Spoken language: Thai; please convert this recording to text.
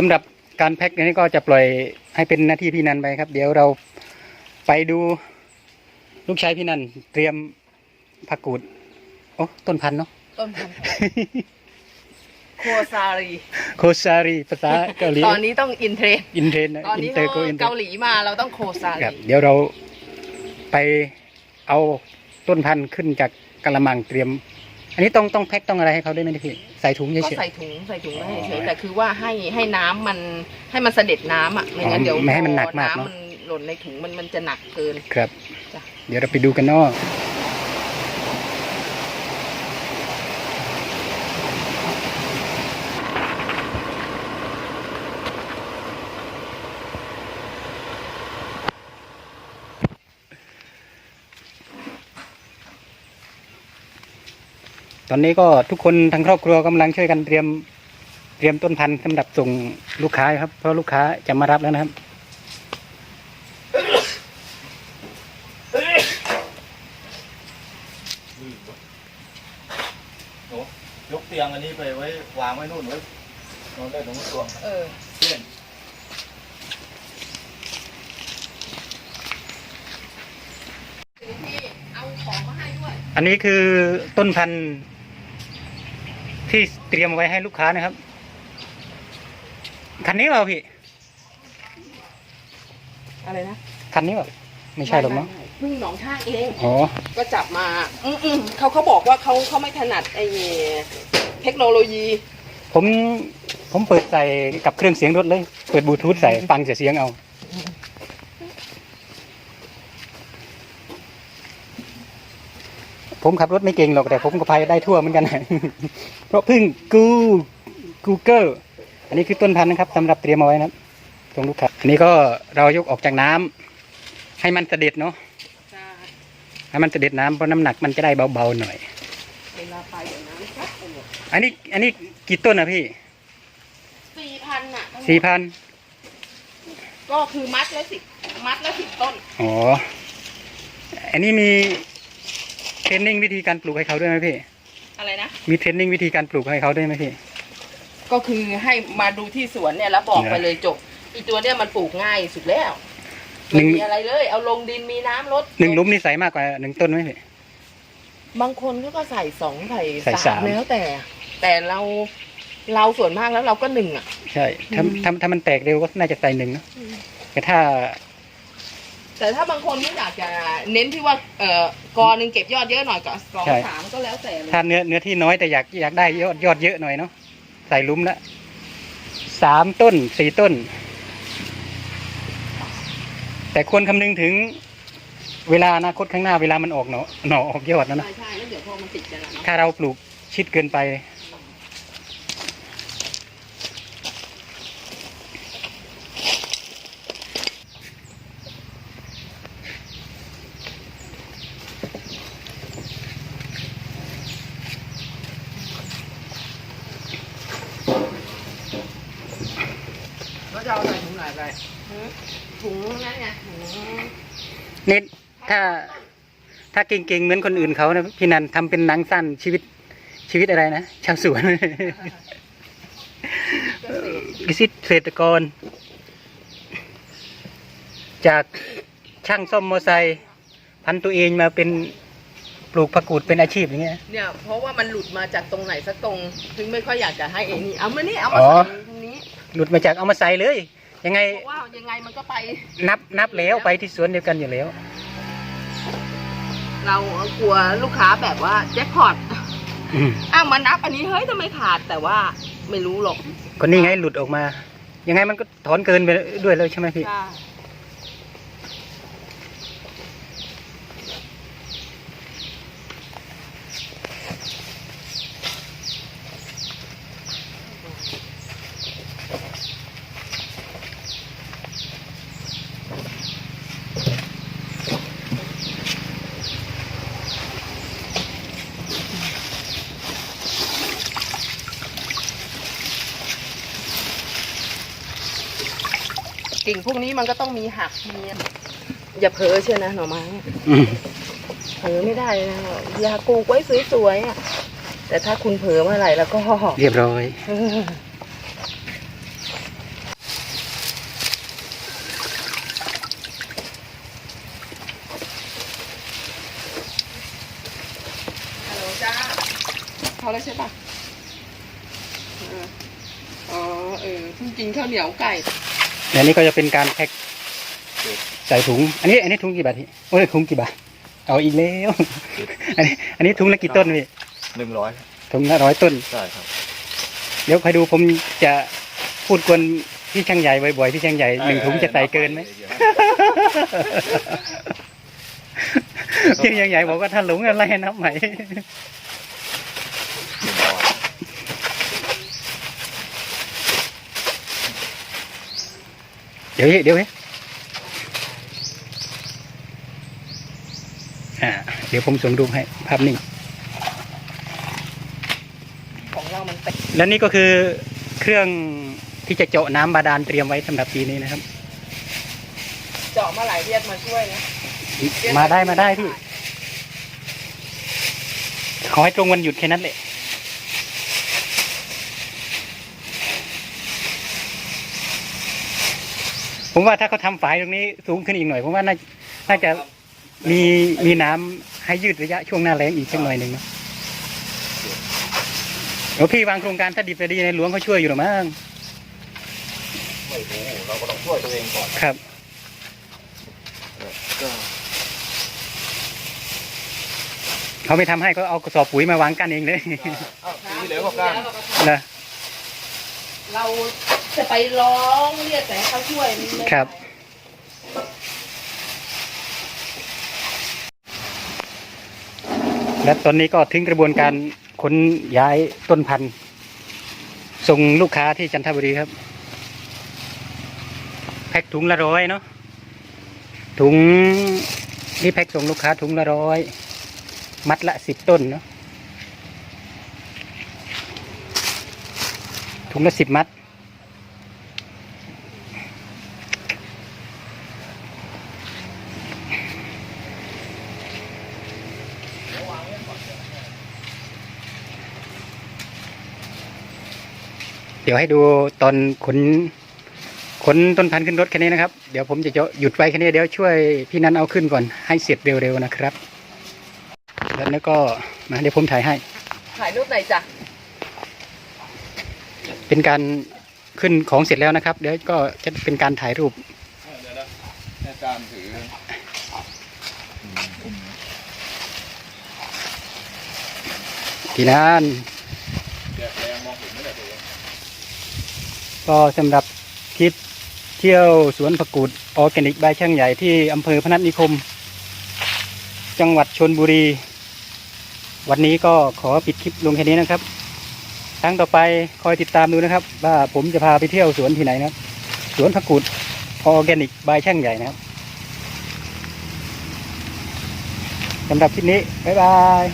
สำหรับการแพ็คอันนี้ก็จะปล่อยให้เป็นหน้าที่พี่นันไปครับ เดี๋ยวเราไปดูลูกชายพี่นันเตรียมผักกูดโอ้ต้นพันธุ์เนาะต้นพันธุ์โคซารีโคซารีภาษาเกาหลีตอนนี้ต้องอินเทรนด์อินเทรนนะตอนอินนี้เตอร์โกอินเตอเการ์หลีมาเราต้องโคซาครับรีเดี๋ยวเราไปเอาต้นพันธุ์ขึ้นจากกระมังเตรียม อันนี้ต้องต้องแพ็คต้องอะไรให้เขาด้วยไหมพี่ ใส่ถุงเฉก็ยใส่ถุงใส่ถุงไว้อ๋อเฉยๆแต่คือว่าให้ให้น้ำมันให้มันเสด็จน้ำอะไม่งั้นอ๋อเดี๋ยวไม่ให้มันหนักมากพอเนอะน้ำมันหล่นในถุงมันมันจะหนักเกิน ๆครับ จ้ะ เดี๋ยวเราไปดูกันเนาะ ตอนนี้ก็ทุกคนทั้งครอบครัวกำลังช่วยกันเตรียมเตรียมต้นพันธุ์สำหรับส่งลูกค้าครับ เพราะลูกค้าจะมารับแล้วนะครับ หนูยกเตียงอันนี้ไปไว้วางไว้นู่นไว้นอนได้ตรงนู้นตัวเออเล่นที่เอาของมาให้ด้วยอันนี้คือต้นพันธุ์ ที่เตรียมไว้ให้ลูกค้านะครับ คันนี้เปล่าพี่อะไรนะคันนี้เปล่าไม่ใช่หรอกเนาะไม่ไม่เพิ่งหนองท่าเอง อ๋อ ก็จับมา อืมอืมเขาเขาบอกว่าเขาเขาไม่ถนัดไอ้เทคโนโลยี ผมผมเปิดใส่กับเครื่องเสียงรถเลย เปิดบลูทูธใส่ฟังแต่เสียงเอา ผมขับรถไม่เก่งหรอกแต่ผมก็พายได้ทั่วเหมือนกัน เพราะเพึ่งกูกูเกิลอันนี้คือต้นพันธุ์นะครับสำหรับเตรียมเอาไว้นะครับตรงลูกค้าอันนี้ก็เรายกออกจากน้ำให้มันเสด็จเนาะให้มันเสด็จน้ำเพราะน้ำหนักมันจะได้เบาๆหน่อยเวลาไปเดี๋ยวน้ำซัดไปหมดอันนี้อันนี้กี่ต้นนะพี่สี่พันอะทั้งหมดสี่พันก็คือมัดละสิบมัดละสิบต้นอ๋ออันนี้มี เทรนนิ่งวิธีการปลูกให้เขาด้วยไหมพี่ อะไรนะ มีเทรนนิ่งวิธีการปลูกให้เขาด้วยไหมพี่ ก็คือให้มาดูที่สวนเนี่ยแล้วบอกนะไปเลยจบ อีตัวเนี่ยมันปลูกง่ายสุดแล้วหนึ่ไม่งมีอะไรเลย เอาลงดินมีน้ำลดหนึ่งหลุมนี่ใส่มากกว่าหนึ่งต้นไหมพี่ บางคนก็ใส่สองใส่ใส่สาสามมแล้วแต่ แต่เราเราส่วนมากแล้วเราก็หนึ่งอะ ใช่ถ้าอืมถ้าถ้ามันแตกเร็วก็น่าจะใส่หนึ่งเนอะแต่ถ้า แต่ถ้าบางคนไม่อยากจะเน้นที่ว่าเอ่อกอหนึ่งเก็บยอดเยอะหน่อยก็สองสามก็แล้วแต่เลยถ้าเนื้อเนื้อที่น้อยแต่อยากอยากได้ยอดยอดเยอะหน่อยเนาะใส่หลุมละสามต้นสี่ต้น แต่ควรคำนึงถึงเวลาอนาคตข้างหน้าเวลามันออกหนอหนอออกยอดนะนะ ใช่ใช่แล้วเดี๋ยวพอมันติดกันอะเนาะถ้าเราปลูกชิดเกินไป แล้วจะเอา ใส่ถุงไหนไปถุงนั้นไงถุงนิดถ้า ถ้าเก่งๆเหมือนคนอื่นเขานะพี่นันทำเป็นหนังสั้นชีวิตชีวิตอะไรนะชาวสวนวิสิตเกษตรกร จากช่างซ่อมมอไซค์พันตัวเองมาเป็นปลูกผักกูดเป็นอาชีพอย่างเงี้ย เนี่ยเพราะว่ามันหลุดมาจากตรงไหนสักตรง ถึงไม่ค่อยอยากจะให้เองนี่เอามานี่เอามาอ๋อใส่ตรงนี้หลุดมาจากเอามาใส่เลย ยังไง เพราะว่ายังไงมันก็ไป นับนับแล้วไปที่สวนเดียวกันอยู่แล้ว เรากลัวลูกค้าแบบว่าแจ็คพอตอืมอ้าวมานับอันนี้เฮ้ยทำไมขาดแต่ว่าไม่รู้หรอกก็นี่ไงหลุดออกมา ยังไงมันก็ถอนเกินไปด้วยเลยใช่ไหมพี่ ใช่ กิ่งพวกนี้มันก็ต้องมีหักมีอย่าเผลอเชียวนะหน่อไม้เผลอไม่ได้นะยาปลูกไว้สวยๆอะแต่ถ้าคุณเผลอเมื่อไหร่แล้วก็เรียบร้อยพอแล้วใช่ปะอ๋อ เออเพิ่งกินข้าวเหนียวไก่ เดี๋ยวนี้ก็จะเป็นการแพ็คใส่ถุง อันนี้ อันนี้ถุงกี่บาทพี่โอ้ยถุงกี่บาท เอาอีกแล้ว อันนี้ อันนี้ถุงละกี่ต้นพี่หนึ่งร้อยถุงละร้อยต้น ใช่ครับ เดี๋ยวใครดูผมจะพูดกวนพี่ช่างใหญ่บ่อยๆ พี่ช่างใหญ่หนึ่งถุงจะใส่เกินไหมพี่ช่างใหญ่บอกว่าท่านหลงอะไรนับใหม่ หนึ่งร้อย เดี๋ยวเฮ้เดี๋ยวเฮ้อ่าเดี๋ยวผมส่งรูปให้ภาพนิ่งของเรามันเต็มและนี่ก็คือเครื่องที่จะเจาะน้ำบาดาลเตรียมไว้สำหรับปีนี้นะครับ เจาะมาหลายเรียกมาช่วยนะมาได้มาได้พี่ขอให้ตรงวันหยุดแค่นั้นแหละ ผมว่าถ้าเขาทำฝายตรงนี้สูงขึ้นอีกหน่อยผมว่าน่าน่าจะมีมีน้ำให้ยืดระยะช่วงหน้าแรงอีกสักหน่อยหนึ่งเนอะโอ้พี่วางโครงการถ้าดีไปดีในหลวงเขาช่วยอยู่หรือมั้งไม่รู้เราก็ต้องช่วยตัวเองก่อนครับ ก็เขาไม่ทำให้ก็เอากระสอบปุ๋ยมาวางกันเองเลยอ้าวปีที่แล้วก็กล้า นะเรา จะไปร้องเรียกแต่ให้เขาช่วยมันไม่ได้ครับและตอนนี้ก็ถึงกระบวนการขนย้ายต้นพันธุ์ส่งลูกค้าที่จันทบุรีครับ แพ็คถุงละร้อยเนาะถุงนี่แพ็คส่งลูกค้าถุงละร้อยมัดละสิบต้นเนาะถุงละสิบมัด ดี๋ยวให้ดูตอนขนขนต้นพันธุ์ขึ้นรถแค่นี้นะครับ เดี๋ยวผมจะหยุดไว้แค่นี้เดี๋ยวช่วยพี่นันเอาขึ้นก่อนให้เสร็จเร็วๆนะครับ แล้วนี่ก็มาเดี๋ยวผมถ่ายให้ ถ่ายรูปไหนอยจ้ะ เป็นการขึ้นของเสร็จแล้วนะครับ เดี๋ยวก็จะเป็นการถ่ายรูปเดี๋ยวนะอาจารย์ถืออืมพี่นัน แดดแรงมองเห็นไม่ได้ตัวเอง ก็สำหรับคลิปเที่ยวสวนผักกูดออร์แกนิกใบช่างใหญ่ที่อำเภอพนัสนิคม จังหวัดชนบุรี วันนี้ก็ขอปิดคลิปลงแค่นี้นะครับ ครั้งต่อไปคอยติดตามดูนะครับ ว่าผมจะพาไปเที่ยวสวนที่ไหนนะครับ สวนผักกูดออร์แกนิกใบช่างใหญ่นะครับสำหรับคลิปนี้ บ๊ายบาย